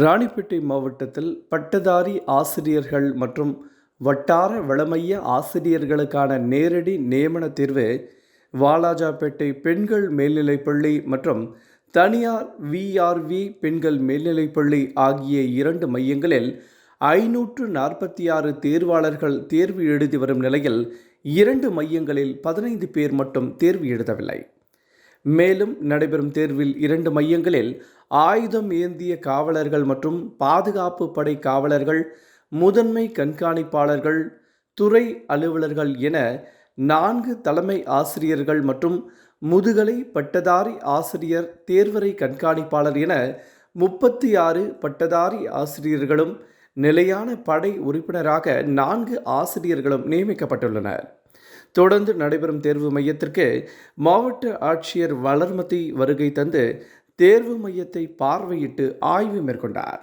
ராணிப்பேட்டை மாவட்டத்தில் பட்டதாரி ஆசிரியர்கள் மற்றும் வட்டார வளமைய ஆசிரியர்களுக்கான நேரடி நியமன தேர்வு வாலாஜாபேட்டை பெண்கள் மேல்நிலைப்பள்ளி மற்றும் தனியார் விஆர்வி பெண்கள் மேல்நிலைப்பள்ளி ஆகிய இரண்டு மையங்களில் ஐநூற்று நாற்பத்தி ஆறு தேர்வாளர்கள் தேர்வு எழுதி வரும் நிலையில் இரண்டு மையங்களில் பதினைந்து பேர் மட்டும் தேர்வு எழுதவில்லை. மேலும் நடைபெறும் தேர்வில் இரண்டு மையங்களில் ஆயுதம் ஏந்திய காவலர்கள் மற்றும் பாதுகாப்பு படை காவலர்கள் முதன்மை கண்காணிப்பாளர்கள் துறை அலுவலர்கள் என நான்கு தலைமை ஆசிரியர்கள் மற்றும் முதுகலை பட்டதாரி ஆசிரியர் தேர்வறை கண்காணிப்பாளர் என முப்பத்தி ஆறு பட்டதாரி ஆசிரியர்களும் நிலையான படை உறுப்பினராக நான்கு ஆசிரியர்களும் நியமிக்கப்பட்டுள்ளனர். தொடர்ந்து நடைபெறும் தேர்வு மையத்திற்கு மாவட்ட ஆட்சியர் வளர்மதி வருகை தந்து தேர்வு மையத்தை பார்வையிட்டு ஆய்வு மேற்கொண்டார்.